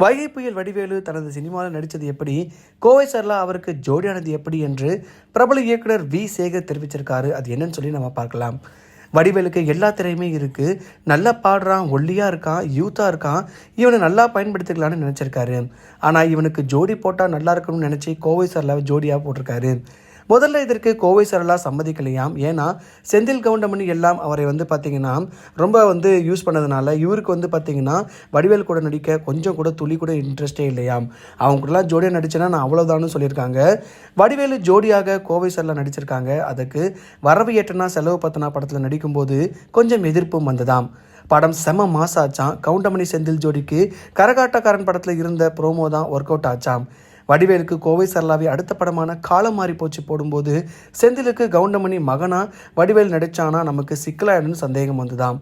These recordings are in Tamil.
வைகை புயல் வடிவேலு தனது சினிமாவில் நடித்தது எப்படி? கோவை சர்லா அவருக்கு ஜோடியானது எப்படி என்று பிரபல இயக்குனர் வி. சேகர் தெரிவிச்சிருக்காரு. அது என்னன்னு சொல்லி நம்ம பார்க்கலாம். வடிவேலுக்கு எல்லா திறமையுமே இருக்குது நல்லா பாடுறான் ஒல்லியாக இருக்கான் யூத்தாக இருக்கான். இவனை நல்லா பயன்படுத்திக்கலான்னு நினச்சிருக்காரு. ஆனால் இவனுக்கு ஜோடி போட்டால் நல்லா இருக்கணும்னு நினச்சி கோவை சர்லாவை ஜோடியாக போட்டிருக்காரு. முதல்ல இதற்கு கோவை சரளா சம்மதிக்கலையாம். ஏன்னா செந்தில் கவுண்டமணி எல்லாம் அவரை வந்து பார்த்தீங்கன்னா ரொம்ப வந்து யூஸ் பண்ணதுனால இவருக்கு வந்து பார்த்தீங்கன்னா வடிவேல் கூட நடிக்க கொஞ்சம் கூட துளி கூட இன்ட்ரெஸ்டே இல்லையாம். அவங்க கூடலாம் ஜோடியாக நடிச்சேன்னா நான் அவ்வளோதான்னு சொல்லியிருக்காங்க. வடிவேலு ஜோடியாக கோவை சரளா நடிச்சிருக்காங்க. அதுக்கு வரவு ஏற்றனா செலவு பத்தனா படத்தில் நடிக்கும்போது கொஞ்சம் எதிர்ப்பும் வந்ததாம். படம் செம மாஸ் ஆச்சாம். கவுண்டமணி செந்தில் ஜோடிக்கு கரகாட்டக்காரன் படத்தில் இருந்த ப்ரோமோ தான் ஒர்க் அவுட் ஆச்சாம். வடிவேலுக்கு கோவை சரளாவை அடுத்த படமான காலம் மாறி போச்சு போடும்போது செந்திலுக்கு கவுண்டமணி மகனா வடிவேல் நடிச்சானா நமக்கு சிக்கலாயிடும்னு சந்தேகம் வந்துதாம்.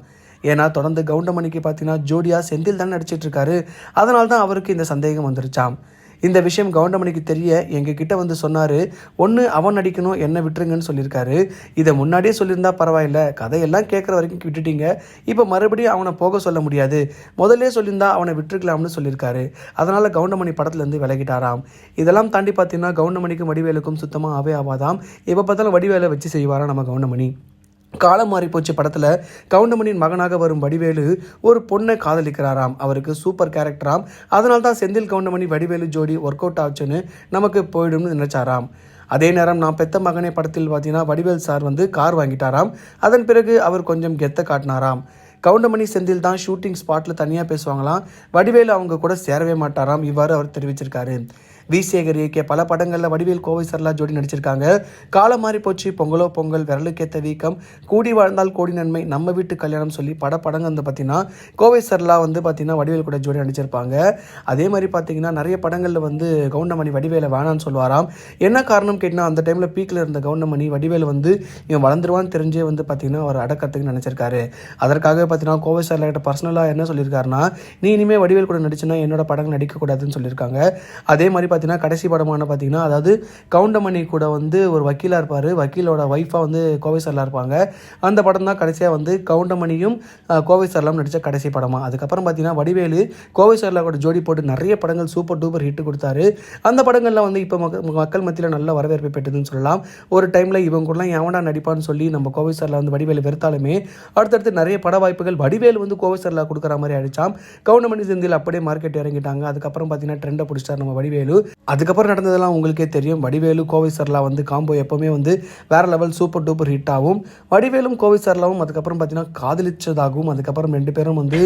ஏன்னா தொடர்ந்து கவுண்டமணிக்கு பார்த்தீங்கன்னா ஜோடியா செந்தில் தான் நடிச்சிட்டு இருக்காரு. அதனால தான் அவருக்கு இந்த சந்தேகம் வந்துருச்சாம். இந்த விஷயம் கவுண்டமணிக்கு தெரிய எங்ககிட்ட வந்து சொன்னார் ஒன்று அவன் நடிக்கணும் என்ன விட்டுருங்கன்னு சொல்லியிருக்காரு. இதை முன்னாடியே சொல்லியிருந்தா பரவாயில்ல கதையெல்லாம் கேட்குற வரைக்கும் விட்டுட்டீங்க. இப்போ மறுபடியும் அவனை போக சொல்ல முடியாது. முதல்லே சொல்லியிருந்தா அவனை விட்டுருக்கலாம்னு சொல்லியிருக்காரு. அதனால் கவுண்டமணி படத்துலேருந்து விலகிட்டாராம். இதெல்லாம் தாண்டி பார்த்தீங்கன்னா கவுண்டமணிக்கும் வடிவேலுக்கும் சுத்தமாக ஆவே ஆவாதாம். எப்போ பார்த்தாலும் வடிவேலை வச்சு செய்வாராம் நம்ம கவுண்டமணி. காலம் மாறி போச்சு படத்தில். கவுண்டமணியின் மகனாக வரும் வடிவேலு ஒரு பொண்ணை காதலிக்கிறாராம். அவருக்கு சூப்பர் கேரக்டராம் அதனால தான் செந்தில் கவுண்டமணி வடிவேலு ஜோடி ஒர்க் அவுட் ஆச்சுன்னு நமக்கு போயிடும்னு நினைச்சாராம். அதே நேரம் நான் பெத்த மகனே படத்தில் பார்த்தீங்கன்னா வடிவேல் சார் வந்து கார் வாங்கிட்டாராம். அதன் பிறகு அவர் கொஞ்சம் கெத்த காட்டினாராம். கவுண்டமணி செந்தில் தான் ஷூட்டிங் ஸ்பாட்டில் தனியாக பேசுவாங்களாம். வடிவேலு அவங்க கூட சேரவே மாட்டாராம். இவ்வாறு அவர் தெரிவிச்சிருக்காரு. விசேகர் இயக்கிய பல படங்களில் வடிவேல் கோவை சரலா ஜோடி நடிச்சிருக்காங்க. காலம் மாறி போச்சு. பொங்கலோ பொங்கல் விரலுக்கேத்த வீக்கம். கூடி வாழ்ந்தால் கோடி நன்மை. நம்ம வீட்டு கல்யாணம் சொல்லி பட படங்கள் வந்து பார்த்தீங்கன்னா கோவை சரலா வந்து பார்த்தீங்கன்னா வடிவேல் கூட ஜோடி நடிச்சிருப்பாங்க. அதே மாதிரி பார்த்தீங்கன்னா நிறைய படங்களில் வந்து கவுண்டமணி வடிவேலை வேணான்னு சொல்லுவாராம். என்ன காரணம் கேட்டினா அந்த டைமில் பீக்கில் இருந்த கவுண்டமணி வடிவேல் வந்து இவன் வளர்ந்துருவான்னு தெரிஞ்சே வந்து பார்த்தீங்கன்னா அவர் அடக்கத்துக்கு நினச்சிருக்காரு. அதற்காக பார்த்தீங்கன்னா கோவை சரலா கிட்ட பர்சனலாக என்ன சொல்லியிருக்காருன்னா நீ இனிமேல் வடிவேல் கூட நடிச்சுன்னா என்னோட படங்கள் நடிக்கக்கூடாதுன்னு சொல்லியிருக்காங்க. அதே மாதிரி பார்த்தீங்கன்னா கடைசி படமான பார்த்தீங்கன்னா அதாவது கவுண்டமணி கூட வந்து ஒரு வக்கீலாக இருப்பார். வக்கீலோட ஒய்ஃபாக வந்து கோவை சார்லாம் இருப்பாங்க. அந்த படம் தான் கடைசியாக வந்து கவுண்டமணியும் கோவை சார்லாம் நடித்த கடைசி படமாக அதுக்கப்புறம் பார்த்தீங்கன்னா வடிவேலு கோவை சார்லா கூட ஜோடி போட்டு நிறைய படங்கள் சூப்பர் டூப்பர் ஹிட் கொடுத்தாரு. அந்த படங்கள்லாம் வந்து இப்போ மக்கள் மக்கள் மத்தியில் நல்ல வரவேற்பை பெற்றதுன்னு சொல்லலாம். ஒரு டைமில் இவங்க கூடலாம் எவனா நடிப்பான்னு சொல்லி நம்ம கோவை சார்லா வந்து வடிவேலு வெறுத்தாலுமே அடுத்தடுத்து நிறைய பட வாய்ப்புகள் வடிவேலு வந்து கோவை சார்லா கொடுக்குற மாதிரி அடிச்சாம் கவுண்டமணி செந்தில் அப்படியே மார்க்கெட் இறங்கிட்டாங்க. அதுக்கப்புறம் பார்த்தீங்கன்னா ட்ரெண்டை பிடிச்சிட்டார் நம்ம வடிவேலு. அதுக்கப்புறம் நடந்ததெல்லாம் உங்களுக்கே தெரியும். வடிவேலு கோவை சரலா வந்து காம்போ எப்போவுமே வந்து வேற லெவல் சூப்பர் டூப்பர் ஹிட் ஆகும். வடிவேலும் கோவை சர்லாவும் அதுக்கப்புறம் பார்த்தீங்கன்னா காதலிச்சதாகவும் அதுக்கப்புறம் ரெண்டு பேரும் வந்து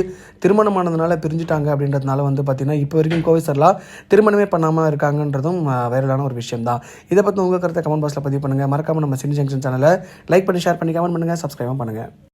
திருமணம் ஆனதுனால பிரிஞ்சுட்டாங்க அப்படின்றதுனால வந்து பார்த்தீங்கன்னா இப்போ வரைக்கும் கோவை சர்லா திருமணமே பண்ணாமல் இருக்காங்கன்றதும் வைரலான ஒரு விஷயம் தான் இதை பற்றி உங்கள் கருத்தை கமெண்ட் பாக்ஸில் பதிவு பண்ணுங்கள் மறக்காமல் நம்ம சினி ஜங்ஷன் சேனலை லைக் பண்ணி ஷேர் பண்ணி கமெண்ட் பண்ணுங்கள் சப்ஸ்கிரைபும் பண்ணுங்கள்